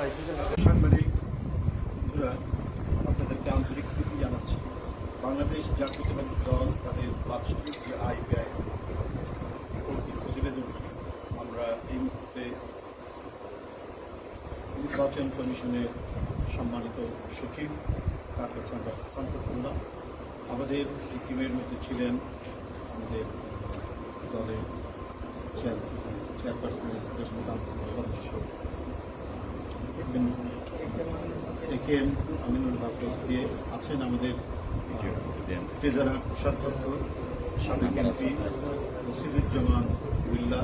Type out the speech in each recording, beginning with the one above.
সাংবাদিক আপনাদেরকে আন্তরিক প্রীতি জানাচ্ছি। বাংলাদেশ জাতীয়তাবাদী দল তাদের বাৎসরিক যে আয় ব্যয় প্রতিবেদনটি আমরা এই মুহূর্তে নির্বাচন কমিশনের সম্মানিত সচিব, তার কাছে আমরা হস্তান্তর করলাম। আমাদের টিমের মধ্যে ছিলেন আমাদের দলের চেয়ার চেয়ারপারসনের প্রধান সদস্য একে এম আমিনুল হক দিয়ে আছেন আমাদের ট্রেজারার কোষাধ্যক্ষ সাবেক এমপি রশিদুজ্জামান উল্লাহ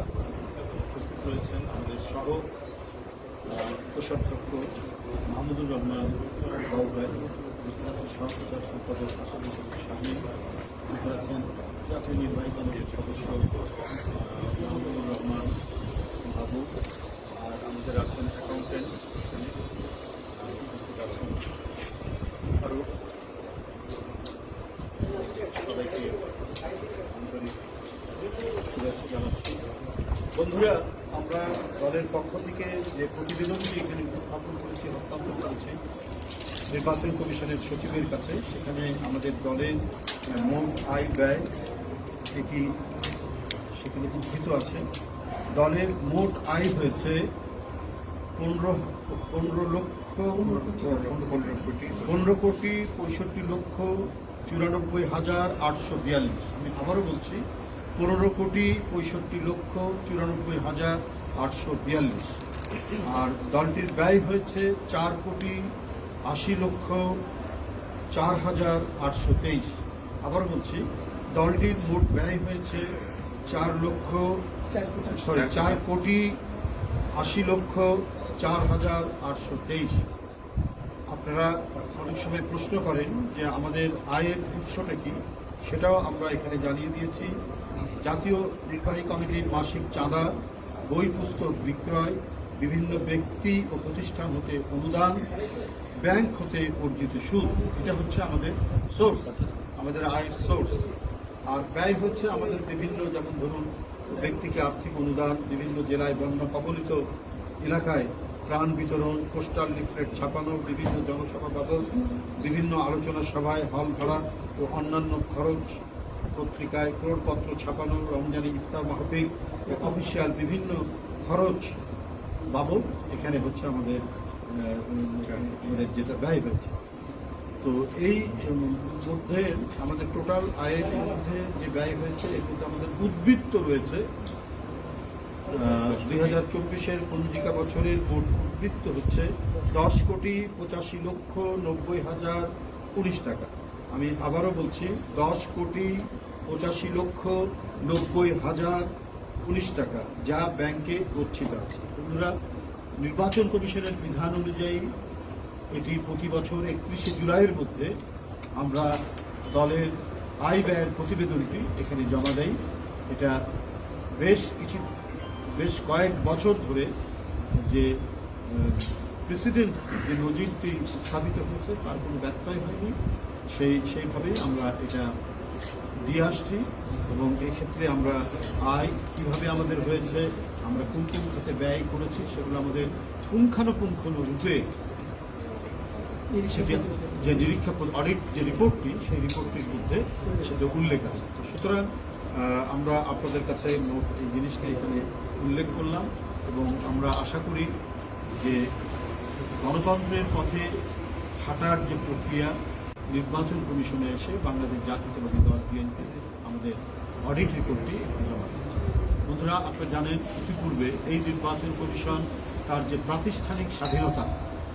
উপস্থিত রয়েছেন আমাদের সহ কোষাধ্যক্ষ মাহমুদুর রহমান বাউবাই সম্পাদক আসাদুল শাহিন আছেন জাতীয় নির্বাহী কমিটির সদস্য মাহমুদুর রহমান বাবু। আমাদের আছেন অ্যাকাউন্টেন্ট আছেন আরও সবাইকে বন্ধুরা, আমরা দলের পক্ষ থেকে যে প্রতিবেদনটি এখানে উপস্থাপন করেছি, হস্তান্তর করেছি, নির্বাচন কমিশনের সচিবের কাছে, সেখানে আমাদের দলের মোট আয় ব্যয় এটি সেখানে উদ্ধৃত আছে। দলের মোট আয় হয়েছে পনেরো পনেরো লক্ষ পনেরো কোটি পনেরো কোটি পঁয়ষট্টি লক্ষ চুরানব্বই হাজার আটশো বিয়াল্লিশ। আমি আবারও বলছি পনেরো কোটি পঁয়ষট্টি লক্ষ চুরানব্বই হাজার আটশো বিয়াল্লিশ। আর দলটির ব্যয় হয়েছে চার কোটি আশি লক্ষ চার হাজার আটশো তেইশ। আবার বলছি দলটির মোট ব্যয় হয়েছে চার লক্ষ সরি চার কোটি আশি লক্ষ চার হাজার আটশো তেইশ। আপনারা অনেক সময় প্রশ্ন করেন যে আমাদের আয়ের উৎসটা কি? সেটাও আমরা এখানে জানিয়ে দিয়েছি। জাতীয় নির্বাহী কমিটির মাসিক চাঁদা, বই পুস্তক বিক্রয়, বিভিন্ন ব্যক্তি ও প্রতিষ্ঠান হতে অনুদান, ব্যাংক হতে অর্জিত সুদ, এটা হচ্ছে আমাদের সোর্স আমাদের আয়ের সোর্স আর ব্যয় হচ্ছে আমাদের বিভিন্ন, যেমন ধরুন, ব্যক্তিকে আর্থিক অনুদান, বিভিন্ন জেলায় বন্যা কবলিত এলাকায় ত্রাণ বিতরণ পোস্টাল লিফলেট ছাপানো, বিভিন্ন জনসভা বাবদ বিভিন্ন আলোচনা সভায় হল ভাড়া ও অন্যান্য খরচ পত্রিকায় ক্রোড়পত্র ছাপানো, রমজানি ইফতার মাহফিল অফিসিয়াল বিভিন্ন খরচ বাবদ এখানে হচ্ছে আমাদের আমাদের যেটা ব্যয় হয়েছে। তো এই মধ্যে আমাদের টোটাল আয়ের মধ্যে যে ব্যয় হয়েছে, এর মধ্যে আমাদের উদ্বৃত্ত রয়েছে দুই হাজার চব্বিশের পঞ্জিকা বছরের মোট উদ্বৃত্ত হচ্ছে দশ কোটি পঁচাশি লক্ষ নব্বই হাজার উনিশ টাকা। আমি আবারও বলছি, দশ কোটি পঁচাশি লক্ষ নব্বই হাজার উনিশ টাকা যা ব্যাংকে গচ্ছিত আছে। বন্ধুরা, নির্বাচন কমিশনের বিধান অনুযায়ী এটি প্রতি বছর একত্রিশে জুলাইয়ের মধ্যে আমরা দলের আয় ব্যয়ের প্রতিবেদনটি এখানে জমা দেই। এটা বেশ কিছু বেশ কয়েক বছর ধরে যে প্রেসিডেন্স যে নজিরটি স্থাপিত হয়েছে, তার কোনো ব্যত্যয় হয়নি। সেই সেইভাবেই আমরা এটা দিয়ে আসছি এবং এক্ষেত্রে আমরা আয় কীভাবে আমাদের হয়েছে, আমরা কোন কোন খাতে ব্যয় করেছি, সেগুলো আমাদের পুঙ্খানুপুঙ্খ রূপে সেটি যে নিরীক্ষা অডিট যে রিপোর্টটি সেই রিপোর্টটির মধ্যে সেটা উল্লেখ আছে। সুতরাং আমরা আপনাদের কাছে এই জিনিসটা এখানে উল্লেখ করলাম এবং আমরা আশা করি যে গণতন্ত্রের পথে হাঁটার যে প্রক্রিয়া, নির্বাচন কমিশনে এসে বাংলাদেশ জাতীয়তাবাদী দল বিএনপি আমাদের অডিট রিপোর্টটি জমা দিয়েছে। বন্ধুরা, আপনারা জানেন, ইতিপূর্বে এই নির্বাচন কমিশন তার যে প্রাতিষ্ঠানিক স্বাধীনতা,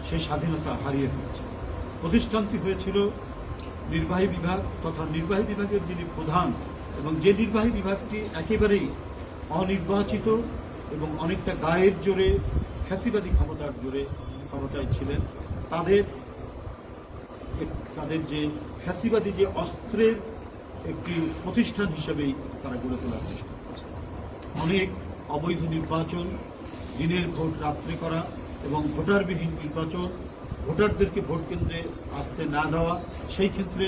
সেই স্বাধীনতা হারিয়ে ফেলেছে। প্রতিষ্ঠানটি হয়েছিল নির্বাহী বিভাগ তথা নির্বাহী বিভাগের যিনি প্রধান এবং যে নির্বাহী বিভাগটি একেবারেই অনির্বাচিত এবং অনেকটা গায়ের জোরে, ফ্যাসিবাদী ক্ষমতার জোরে ক্ষমতায় ছিলেন, তাদের তাদের যে ফ্যাসিবাদী যে অস্ত্রের একটি প্রতিষ্ঠান হিসেবেই তারা গড়ে তোলার চেষ্টা করছে। অনেক অবৈধ নির্বাচন, দিনের ভোট রাত্রে করা এবং ভোটারবিহীন নির্বাচন ভোটারদেরকে ভোট কেন্দ্রে আসতে না দেওয়া, সেই ক্ষেত্রে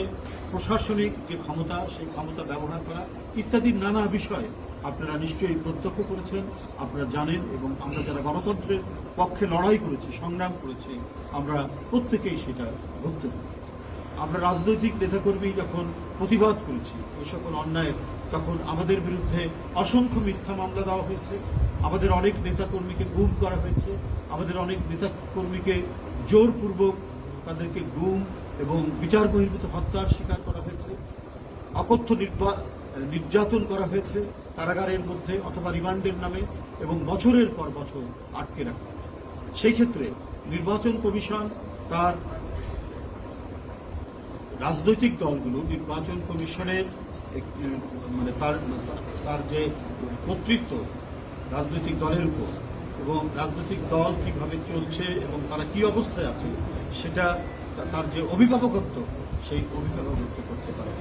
প্রশাসনিক যে ক্ষমতা, সেই ক্ষমতা ব্যবহার করা ইত্যাদি নানা বিষয়ে আপনারা নিশ্চয়ই প্রত্যক্ষ করেছেন, আপনারা জানেন এবং আমরা যারা গণতন্ত্রের পক্ষে লড়াই করেছি, সংগ্রাম করেছি, আমরা প্রত্যেকেই সেটা ভুক্ত আমরা রাজনৈতিক নেতাকর্মী যখন প্রতিবাদ করেছি, এই সকল অন্যায়, তখন আমাদের বিরুদ্ধে অসংখ্য মিথ্যা মামলা দেওয়া হয়েছে। আমাদের অনেক নেতাকর্মীকে গুম করা হয়েছে। আমাদের অনেক নেতাকর্মীকে জোরপূর্বক তাদেরকে গুম এবং বিচার বহির্ভূত হত্যার শিকার করা হয়েছে, অকথ্য নির্যাতন করা হয়েছে, কারাগারের মধ্যে অথবা রিমান্ডের নামে এবং বছরের পর বছর আটকে রাখা সেই ক্ষেত্রে নির্বাচন কমিশন তার রাজনৈতিক দলগুলো, নির্বাচন কমিশনের মানে তার তার যে কর্তৃত্ব রাজনৈতিক দলের উপর এবং রাজনৈতিক দল কীভাবে চলছে এবং তারা কি অবস্থায় আছে, সেটা তার যে অভিভাবকত্ব, সেই অভিভাবকত্ব করতে পারে।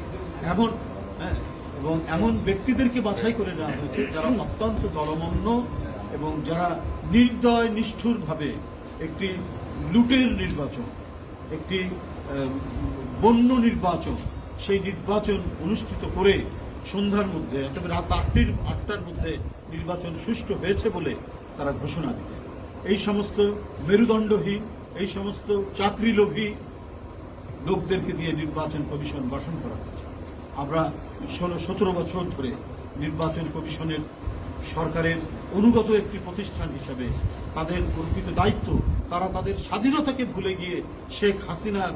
এমন হ্যাঁ এবং এমন ব্যক্তিদেরকে বাছাই করে নেওয়া হয়েছে যারা অত্যন্ত দলমগ্ন এবং যারা নির্দয়, নিষ্ঠুরভাবে একটি লুটের নির্বাচন, একটি বন্য নির্বাচন, সেই নির্বাচন অনুষ্ঠিত করে সন্ধ্যার মধ্যে তবে রাত আটটির, আটটার মধ্যে নির্বাচন সুষ্ঠু হয়েছে বলে তারা ঘোষণা দিতে এই সমস্ত মেরুদণ্ডহীন, এই সমস্ত চাকরিলোভী লোকদেরকে দিয়ে নির্বাচন কমিশন গঠন করা হয়েছে। আমরা ষোলো, সতেরো বছর ধরে নির্বাচন কমিশনের সরকারের অনুগত একটি প্রতিষ্ঠান হিসেবে তাদের অর্পিত দায়িত্ব, তারা তাদের স্বাধীনতাকে ভুলে গিয়ে শেখ হাসিনার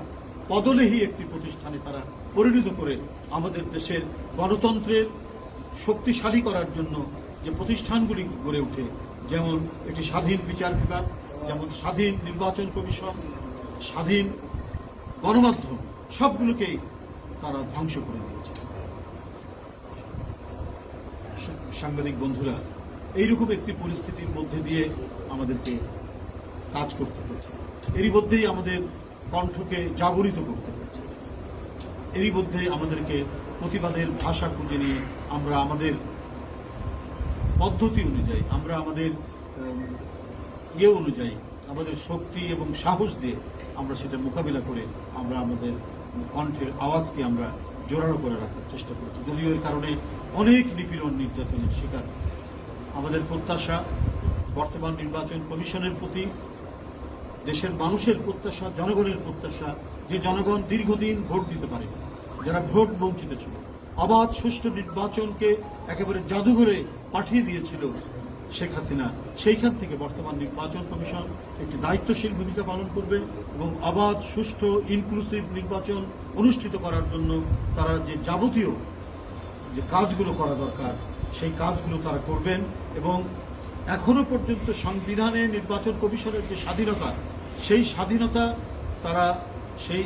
পদলেহী একটি প্রতিষ্ঠানে তারা পরিণত করে আমাদের দেশের গণতন্ত্রের শক্তিশালী করার জন্য যে প্রতিষ্ঠানগুলি গড়ে ওঠে যেমন একটি স্বাধীন বিচার বিভাগ, যেমন স্বাধীন নির্বাচন কমিশন, স্বাধীন গণমাধ্যম, সবগুলোকেই তারা ধ্বংস করে দিয়েছে। সাংবাদিক বন্ধুরা, এইরকম একটি পরিস্থিতির মধ্যে দিয়ে আমাদেরকে কাজ করতে হয়েছে এরই মধ্যেই আমাদের কণ্ঠকে জাগরিত করতে হয়েছে এরই মধ্যে আমাদেরকে প্রতিবাদের ভাষা খুঁজে নিয়ে আমরা আমাদের পদ্ধতি অনুযায়ী, আমরা আমাদের ইয়ে অনুযায়ী, আমাদের শক্তি এবং সাহস দিয়ে আমরা সেটা মোকাবিলা করে আমরা আমাদের কণ্ঠের আওয়াজকে আমরা জোরালো করে রাখার চেষ্টা করছি। দলীয় এর কারণে অনেক নিপীড়ন নির্যাতনের শিকার আমাদের প্রত্যাশা, বর্তমান নির্বাচন কমিশনের প্রতি, দেশের মানুষের প্রত্যাশা, জনগণের প্রত্যাশা, যে জনগণ দীর্ঘদিন ভোট দিতে পারে যারা ভোট বঞ্চিত ছিল। অবাধ সুষ্ঠু নির্বাচনকে একেবারে জাদুঘরে পাঠিয়ে দিয়েছিল শেখ হাসিনা। সেইখান থেকে বর্তমান নির্বাচন কমিশন একটি দায়িত্বশীল ভূমিকা পালন করবে এবং অবাধ সুষ্ঠু ইনক্লুসিভ নির্বাচন অনুষ্ঠিত করার জন্য তারা যে যাবতীয় যে কাজগুলো করা দরকার, সেই কাজগুলো তারা করবেন এবং এখনও পর্যন্ত সংবিধানে নির্বাচন কমিশনের যে স্বাধীনতা, সেই স্বাধীনতা তারা সেই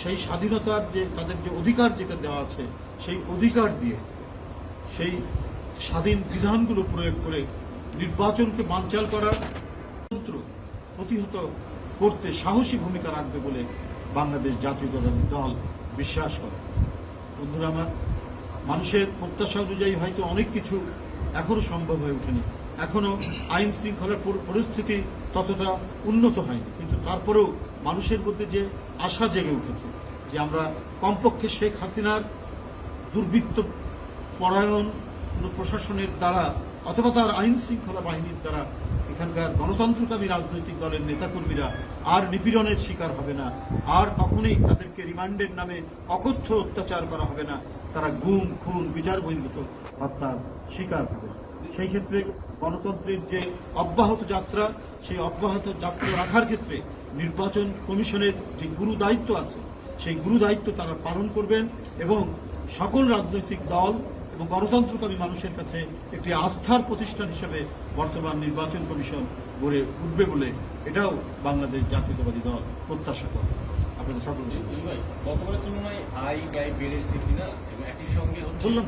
সেই স্বাধীনতার যে তাদের যে অধিকার যেটা দেওয়া আছে সেই অধিকার দিয়ে, সেই স্বাধীন বিধানগুলো প্রয়োগ করে নির্বাচনকে বানচাল করার তন্ত্র প্রতিহত করতে সাহসী ভূমিকা রাখবে বলে বাংলাদেশ জাতীয়তাবাদী দল বিশ্বাস করে। বন্ধুরা আমার, মানুষের প্রত্যাশা অনুযায়ী হয়তো অনেক কিছু এখনও সম্ভব হয়ে ওঠেনি। এখনও আইন শৃঙ্খলার পরিস্থিতি ততটা উন্নত হয়নি। কিন্তু তারপরেও মানুষের মধ্যে যে আশা জেগে উঠেছে যে আমরা কমপক্ষে শেখ হাসিনার দুর্বৃত্ত পরায়ণ প্রশাসনের দ্বারা অথবা তার আইন শৃঙ্খলা বাহিনীর দ্বারা এখানকার গণতন্ত্রকামী রাজনৈতিক দলের নেতাকর্মীরা আর নিপীড়নের শিকার হবে না। আর কখনোই তাদেরকে রিমান্ডের নামে অকথ্য অত্যাচার করা হবে না। তারা গুম, খুন, বিচার বহির্ভূত হত্যার শিকার হবে। সেই ক্ষেত্রে গণতন্ত্রের যে অব্যাহত যাত্রা, সেই অব্যাহত যাত্রা রাখার ক্ষেত্রে নির্বাচন কমিশনের যে গুরু দায়িত্ব আছে, সেই গুরু দায়িত্ব তারা পালন করবেন এবং সকল রাজনৈতিক দল এবং গণতন্ত্রকামী মানুষের কাছে একটি আস্থার প্রতিষ্ঠান হিসেবে বর্তমান নির্বাচন কমিশন গড়ে উঠবে বলে এটাও বাংলাদেশ জাতীয়তাবাদী দল প্রত্যাশা করে। আপনাদের সকলকে গতবারের তুলনায় আয় ব্যয় বেড়েছে কিনা এবং একই সঙ্গে বললাম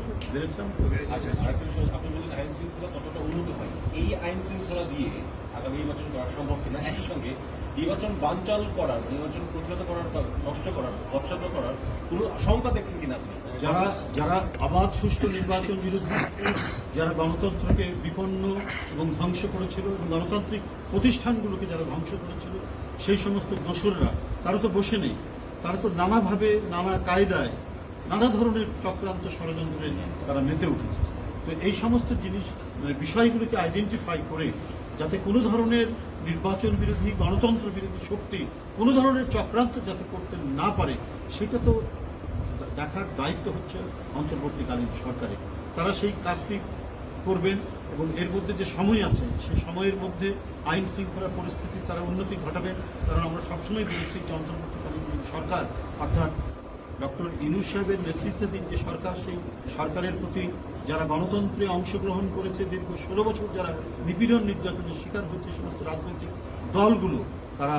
আচ্ছা বিষয় আপনি বললেন আইন শৃঙ্খলা ততটা উন্নত হয়? এই আইন শৃঙ্খলা দিয়ে আগামী নির্বাচন করা সম্ভব কিনা? একই সঙ্গে নির্বাচন বানচাল করার, নির্বাচন প্রতিহত করার নষ্ট করার অপসাদ করার কোনো আশঙ্কা দেখছেন কিনা আপনি? যারা যারা আবাদ সুষ্ঠু নির্বাচন বিরোধী, যারা গণতন্ত্রকে বিপন্ন এবং ধ্বংস করেছিল এবং গণতান্ত্রিক প্রতিষ্ঠানগুলোকে যারা ধ্বংস করেছিল, সেই সমস্ত দোসররা, তারা তো বসে নেই। তারা তো নানাভাবে, নানা কায়দায়, নানা ধরনের চক্রান্ত ষড়যন্ত্রে তারা মেতে উঠেছে। তো এই সমস্ত জিনিস মানে বিষয়গুলিকে আইডেন্টিফাই করে যাতে কোনো ধরনের নির্বাচন বিরোধী, গণতন্ত্র বিরোধী শক্তি কোনো ধরনের চক্রান্ত যাতে করতে না পারে, সেটা তো দেখার দায়িত্ব হচ্ছে অন্তর্বর্তীকালীন সরকারের। তারা সেই কাজটি করবেন এবং এর মধ্যে যে সময় আছে সেই সময়ের মধ্যে আইন শৃঙ্খলা পরিস্থিতি, তারা উন্নতি ঘটাবেন। কারণ আমরা সবসময় বলেছি যে অন্তর্বর্তীকালীন সরকার, অর্থাৎ ডক্টর ইনুস সাহেবের নেতৃত্বাধীন যে সরকার, সেই সরকারের প্রতি যারা গণতন্ত্রে অংশগ্রহণ করেছে, দীর্ঘ ষোলো বছর যারা নিপীড়ন নির্যাতনের শিকার হয়েছে, সমস্ত রাজনৈতিক দলগুলো, তারা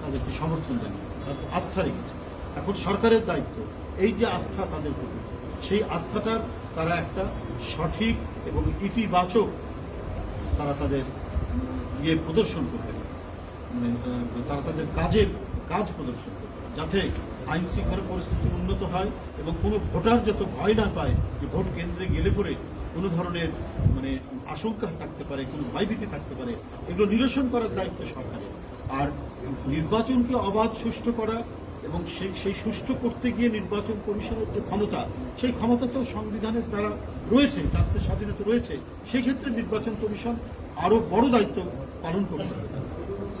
তাদেরকে সমর্থন জানিয়েছে আস্থা রেখেছে। এখন সরকারের দায়িত্ব, এই যে আস্থা তাদের প্রতি, সেই আস্থাটার তারা একটা সঠিক এবং ইতিবাচক তারা তাদের ইয়ে প্রদর্শন করবে মানে তারা তাদের কাজের কাজ প্রদর্শন করবে যাতে আইন শৃঙ্খলা পরিস্থিতি উন্নত হয় এবং কোনো ভোটার যত ভয় না পায় যে ভোট কেন্দ্রে গেলে পরে কোনো ধরনের মানে আশঙ্কা থাকতে পারে, কোনো ভয়ভীতি থাকতে পারে, এগুলো নিরসন করার দায়িত্ব সরকারের। আর নির্বাচনকে অবাধ সুষ্ঠু করা এবং সেই সেই সুষ্ঠু করতে গিয়ে নির্বাচন কমিশনের যে ক্ষমতা, সেই ক্ষমতা তো সংবিধানের দ্বারা রয়েছে, তার তো স্বাধীনতা রয়েছে, সেই ক্ষেত্রে নির্বাচন কমিশন আরও বড় দায়িত্ব পালন করতে হবে।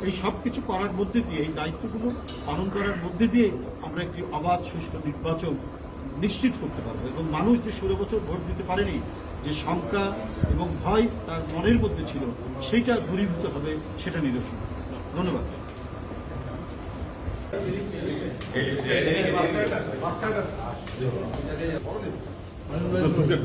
এই সব কিছু করার মধ্যে দিয়ে এই দায়িত্বগুলো পালন করার মধ্যে দিয়ে আমরা একটি অবাধ সুষ্ঠু নির্বাচন নিশ্চিত করতে পারব। এবং মানুষ যে ষোলো বছর ভোট দিতে পারেনি যে শঙ্কা এবং ভয় তার মনের মধ্যে ছিল সেইটা দূরীভূত হবে সেটা নিরসন। ধন্যবাদ। Google,